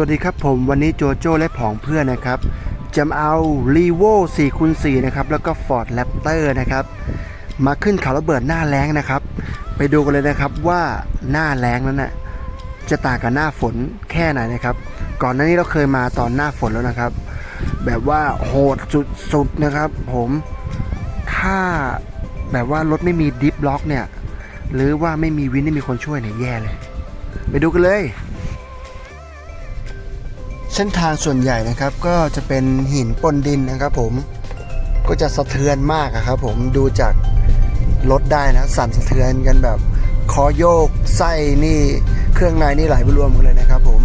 วัสดีครับผมวันนี้โจโจ้และผองเพื่อนนะครับจะเอา r ีโว4คูณ4นะครับแล้วก็ Ford Raptor นะครับมาขึ้นเขาระเบิดหน้าแรงนะครับ ไปดูกันเลยนะครับว่าหน้าแรงนั้นน่ะจะต่างกับหน้าฝนแค่ไหนนะครับ ก่อนหน้านี้เราเคยมาตอนหน้าฝนแล้วนะครับ แบบว่าโหดสุดๆนะครับผมถ้าแบบว่ารถไม่มีดิฟล็อกเนี่ยหรือว่าไม่มีวินไม่มีคนช่วยเนี่ยแย่เลย ไปดูกันเลย เส้นทางส่วนใหญ่นะครับ ก็จะเป็นหินปนดินนะครับ ผมก็จะสะเทือนมากอะครับผมดูจากรถได้นะ สั่นสะเทือนกันแบบคอโยกไส้นี่เครื่องในนี่ไหลไปรวมกันเลยนะครับ ผม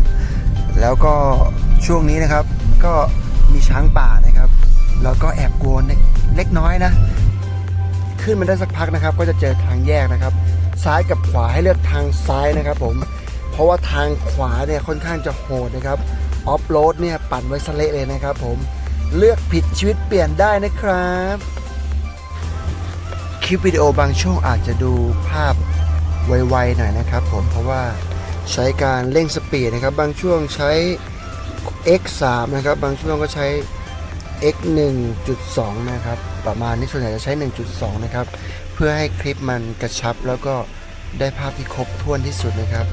แล้วก็ช่วงนี้นะครับ ก็มีช้างป่านะครับ แล้วก็แอบกลัวเล็กน้อยนะ ขึ้นมาได้สักพักนะครับ ก็จะเจอทางแยกนะครับ ซ้ายกับขวาให้เลือกทางซ้ายนะครับ ผมเพราะว่าทางขวาเนี่ยค่อนข้างจะโหดนะครับ ออฟโรดเนี่ยปั่นไว้สเละเลยนะครับผมเลือกผิดชีวิตเปลี่ยนได้นะครับ คลิปวิดีโอบางช่วงอาจจะดูภาพไวๆหน่อยนะครับผมเพราะว่าใช้การเร่งสปีดนะครับ บางช่วงใช้ x3 นะครับ บางช่วงก็ใช้ x 1.2 นะครับ ประมาณนี้ส่วนใหญ่จะใช้ 1.2 นะครับ เพื่อให้คลิปมันกระชับแล้วก็ได้ภาพที่ครบถ้วนที่สุดนะครับ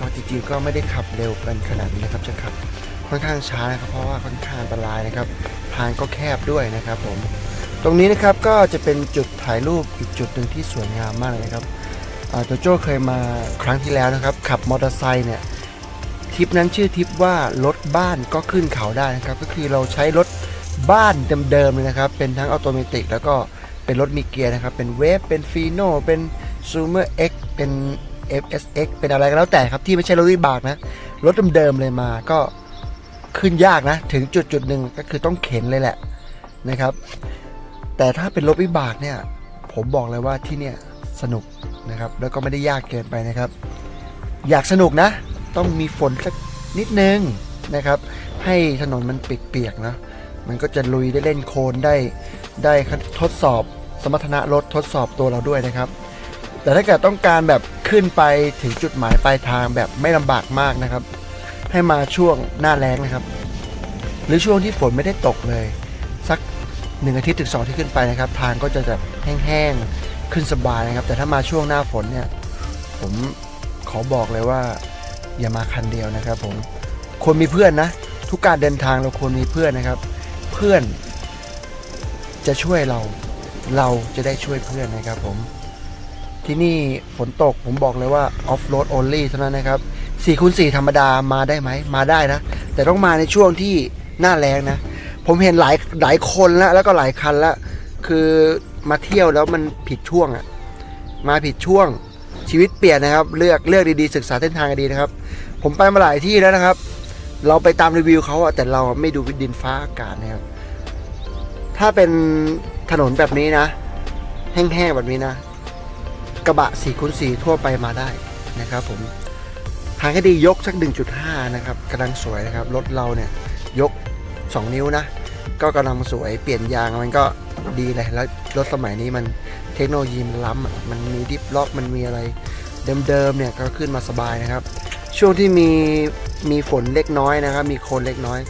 ก็จริงๆก็ไม่ได้ขับเร็วกันขนาดนี้นะครับจะขับค่อนข้างช้านะครับ เพราะว่าค่อนข้างอันตรายนะครับ ทางก็แคบด้วยนะครับผมตรงนี้นะครับก็จะเป็นจุดถ่ายรูปอีกจุดหนึ่งที่สวยงามมากเลยนะครับอ่าโจโจ้เคยมาครั้งที่แล้วนะครับ ขับมอเตอร์ไซค์เนี่ยทริปนั้นชื่อทริปว่ารถบ้านก็ขึ้นเขาได้นะครับ ก็คือเราใช้รถบ้านเดิมๆเลยนะครับ เป็นทั้งออโตเมติแล้วก็เป็นรถมีเกียร์นะครับ เป็นเวฟเป็นฟีโนเป็นซูเมอร์เอ็กเป็น FSX เป็นอะไรก็แล้วแต่ครับที่ไม่ใช่รถวิบากนะ รถเดิมๆเลยมาก็ขึ้นยากนะ ถึงจุดจุดหนึ่งก็คือต้องเข็นเลยแหละนะครับ แต่ถ้าเป็นรถวิบากเนี่ย ผมบอกเลยว่าที่เนี่ยสนุกนะครับ แล้วก็ไม่ได้ยากเกินไปนะครับ อยากสนุกนะ ต้องมีฝนสักนิดนึงนะครับ ให้ถนนมันเปียกๆนะมันก็จะลุยได้เล่นโคลนได้ได้ทดสอบสมรรถนะรถทดสอบตัวเราด้วยนะครับ แต่ถ้าเกิดต้องการแบบขึ้นไปถึงจุดหมายปลายทางแบบไม่ลำบากมากนะครับ ให้มาช่วงหน้าแล้งนะครับ หรือช่วงที่ฝนไม่ได้ตกเลย สักหนึ่งอาทิตย์ถึงสองที่ขึ้นไปนะครับ ทางก็จะแบบแห้งๆขึ้นสบายนะครับ แต่ถ้ามาช่วงหน้าฝนเนี่ย ผมขอบอกเลยว่า อย่ามาคันเดียวนะครับผมควรมีเพื่อนนะ ทุกการเดินทางเราควรมีเพื่อนนะครับ เพื่อนจะช่วยเราเราจะได้ช่วยเพื่อนนะครับผม ที่นี่ฝนตกผมบอกเลยว่า off road only เท่านั้นนะครับ4คูณ4ธรรมดามาได้ไหมมาได้นะ แต่ต้องมาในช่วงที่หน้าแรงนะ ผมเห็นหลายหลายคนแล้วแล้วก็หลายคันแล้ว คือมาเที่ยวแล้วมันผิดช่วงอะมาผิดช่วงชีวิตเปลี่ยนนะครับ เลือกเลือกดีๆศึกษาเส้นทางดีนะครับ ผมไปมาหลายที่แล้วนะครับ เราไปตามรีวิวเขาแต่เราไม่ดูดินฟ้าอากาศนะครับ ถ้าเป็นถนนแบบนี้นะ แห้งๆแบบนี้นะ กระบะ4คูณ4ทั่วไปมาได้นะครับผมทางให้ดียกสัก 1.5 นะครับกำลังสวยนะครับรถเราเนี่ยยก 2 นิ้วนะ ก็กำลังสวยเปลี่ยนยางมันก็ดีเลยแล้วรถสมัยนี้มันเทคโนโลยีมันล้ำมันมีดิฟล็อกมันมีอะไรเดิมๆเนี่ยก็ขึ้นมาสบายนะครับ ช่วงที่มีมีฝนเล็กน้อยนะครับ มีโคลนเล็กน้อย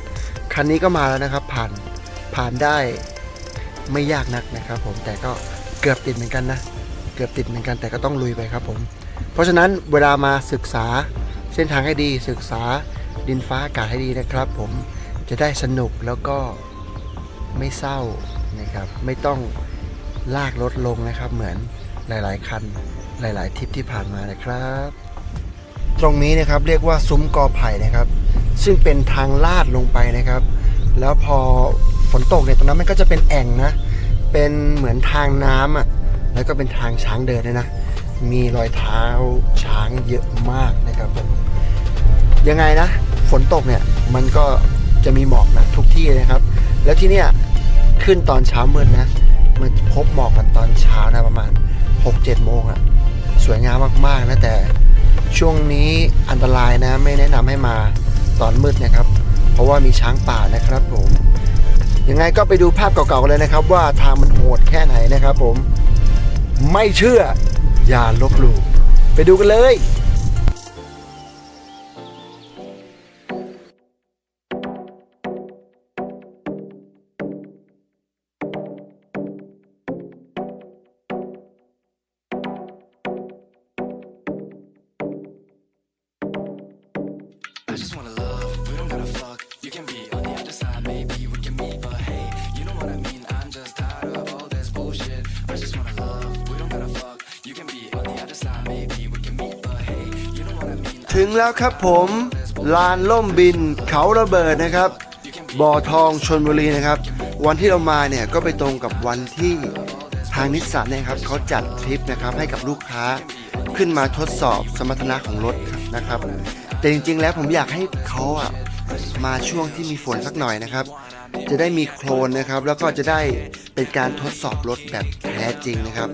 คันนี้ก็มาแล้วนะครับ ผ่านผ่านได้ไม่ยากนักนะครับ ผมแต่ก็เกือบติดเหมือนกันนะ เกือบติดเหมือนกันแต่ก็ต้องลุยไปครับผม เพราะฉะนั้นเวลามาศึกษาเส้นทางให้ดีศึกษาดินฟ้าอากาศให้ดีนะครับผมจะได้สนุกแล้วก็ไม่เศร้านะครับไม่ต้องลากรถลงนะครับ เหมือนหลาย ๆ คันหลาย ๆทริปที่ผ่านมานะครับ ตรงนี้นะครับเรียกว่าซุ้มกอไผ่นะครับ ซึ่งเป็นทางลาดลงไปนะครับ แล้วพอฝนตกเนี่ยตรงนั้นมันก็จะเป็นแอ่งนะ เป็นเหมือนทางน้ำอะ แล้วก็เป็นทางช้างเดินด้วยนะ มีรอยเท้าช้างเยอะมากนะครับผมยังไงนะฝนตกเนี่ยมันก็จะมีหมอกนะทุกที่นะครับ แล้วที่เนี่ยขึ้นตอนเช้ามืดนะ มันพบหมอกกันตอนเช้านะประมาณ 6-7 โมงอะสวยงามมากๆนะแต่ช่วงนี้อันตรายนะไม่แนะนำให้มาตอนมืดนะครับ เพราะว่ามีช้างป่านะครับผมยังไงก็ไปดูภาพเก่าๆเลยนะครับ ว่าทางมันโหดแค่ไหนนะครับผม ไม่เชื่ออย่าลบหลู่ไปดูกันเลย ถึงแล้วครับผม ลานล่มบินเขาระเบิดนะครับ บ่อทองชนบุรีนะครับ วันที่เรามาเนี่ยก็ไปตรงกับวันที่ทางนิสสันเนี่ยครับเขาจัดทริปนะครับให้กับลูกค้าขึ้นมาทดสอบสมรรถนะของรถนะครับ แต่จริงๆแล้วผมอยากให้เขาอะมาช่วงที่มีฝนสักหน่อยนะครับ จะได้มีโคลนนะครับ แล้วก็จะได้เป็นการทดสอบรถแบบแท้จริงนะครับ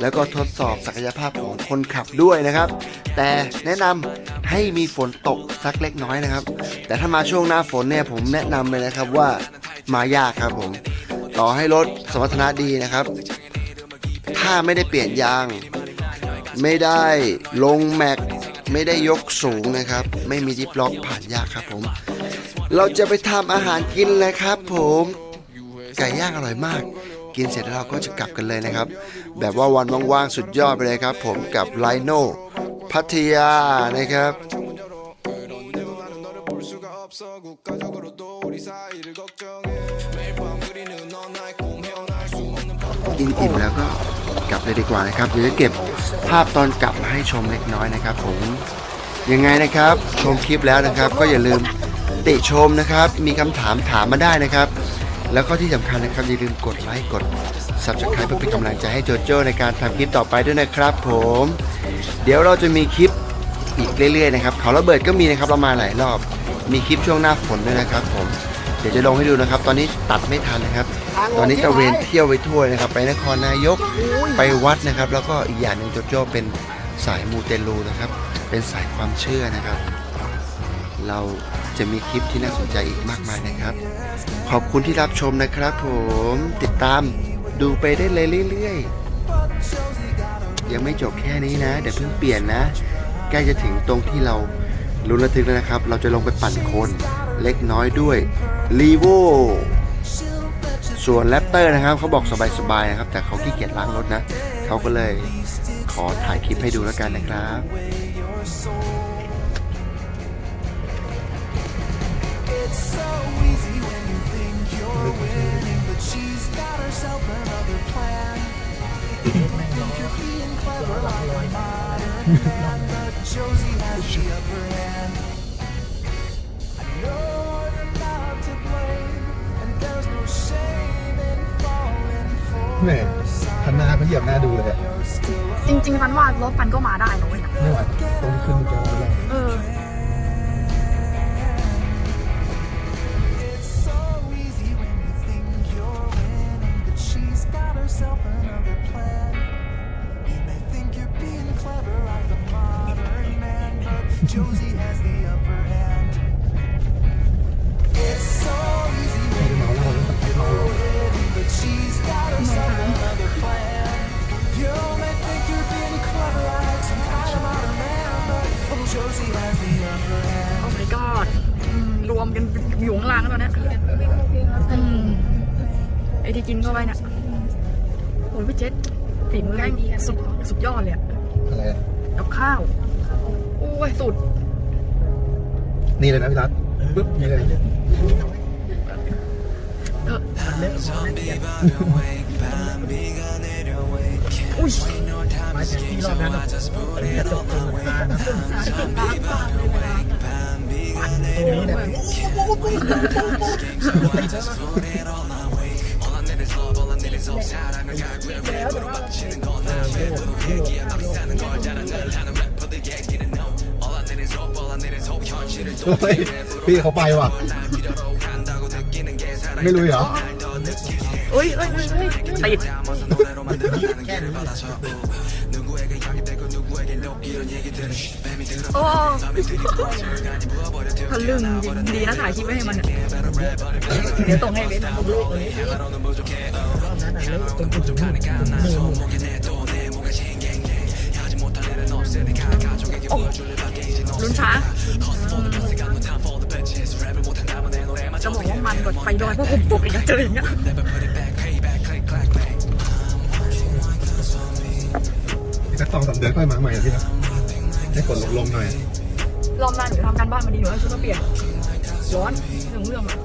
แล้วก็ทดสอบศักยภาพของคนขับด้วยนะครับ แต่แนะนำให้มีฝนตกสักเล็กน้อยนะครับ แต่ถ้ามาช่วงหน้าฝนเนี่ยผมแนะนำเลยนะครับว่ามายากครับผม ต่อให้รถสมรรถนะดีนะครับ ถ้าไม่ได้เปลี่ยนยาง ไม่ได้ลงแม็กไม่ได้ยกสูงนะครับ ไม่มีดิฟล็อกผ่านยากครับผม เราจะไปทำอาหารกินเลยครับ ผม ไก่ย่างอร่อยมาก กินเสร็จแล้วเราก็จะกลับกันเลยนะครับ แบบว่าวันว่างๆสุดยอดไปเลยครับ ผมกับไลโนพัทยานะครับกินอิ่มแล้วก็กลับเลยดีกว่านะครับเดี๋ยวจะเก็บภาพตอนกลับมาให้ชมเล็กน้อยนะครับ ผมยังไงนะครับชมคลิปแล้วนะครับ ก็อย่าลืม ติชมนะครับ มีคำถามถามมาได้นะครับ แล้วก็ที่สำคัญนะครับอย่าลืมกดไลค์กด subscribe เพื่อเป็นกำลังใจให้โจโจ้ในการทำคลิปต่อไปด้วยนะครับ ผม เดี๋ยวเราจะมีคลิปอีกเรื่อยๆนะครับเขาระเบิดก็มีนะครับเรามาหลายรอบ มีคลิปช่วงหน้าฝนด้วยนะครับ ผม เดี๋ยวจะลงให้ดูนะครับ ตอนนี้ตัดไม่ทันนะครับ ตอนนี้ตะเวนเที่ยวไปทั่วนะครับ ไปนครนายกไปวัดนะครับ แล้วก็อีกอย่างหนึ่งโจโจ้เป็นสายมูเตลูนะครับ เป็นสายความเชื่อนะครับ เราจะมีคลิปที่น่าสนใจอีกมากมายนะครับ ขอบคุณที่รับชมนะครับผมติดตามดูไปได้เลยเรื่อยๆ ยังไม่จบแค่นี้นะ เดี๋ยวเพิ่งเปลี่ยนนะใกล้จะถึงตรงที่เราลุ้นระทึกแล้วนะครับ เราจะลงไปปั่นคนเล็กน้อยด้วยรีโวส่วนแรปเตอร์นะครับเขาบอกสบายๆนะครับ แต่เขาขี้เกียจล้างรถนะ เขาก็เลยขอถ่ายคลิปให้ดูแล้วกันนะครับ แหม่ her side. คันหน้าเขาเหยียบหน้าดูเลยอะ You're still จริงๆพันว่ารถปันก็มาได้นะเว้ยนะไม่ไหวตรงขึ้นจะอะไรเออ got herself another plan. You may think you're being clever like a modern man, but Josie has the upper hand. It's so easy when you're winning, but she's got herself another plan. You may think you're being clever like some kind of modern man, but Josie has the upper hand. โอ้ my god รวมกันอยู่ข้างล่างแล้วเนี้ยไอที่กินเข้าไปเนี่ย อ้ยพี่เจษฝีมือแม่งสุดสุดยอดเลยอะอะไรอะกับข้าวโอ้ยสุดนี่เลยนะพี่รัตปึ๊บนี่เลยเอออุ้ยไม่แต่ที่รอบนั้นกระจกตรงนั้นตรงนี้เนี่ย เฮ้ยพี่เขาไปว่ะ ไม่รู้เหรอเอ้ยเอ้ยเอ้ยเอ้ยติด โอ้ทะลึ่งจริงดีนะถ่ายคลิปไว้ให้มันเนี่ยเดี๋ยวตรงให้เบสโอ้ลุ้นช้าจะบอกว่ามันกดไปดอยเพราะผมตกอีกแล้วเจออย่างเงี้ยอีกสักสองสามเดือนค่อยมาใหม่อะพี่นะ ให้ฝนลงๆหน่อย รอบหน้าหนูทำการบ้านมาดีหนูให้ชุดมาเปลี่ยนร้อนเรื่องเรื่องอะ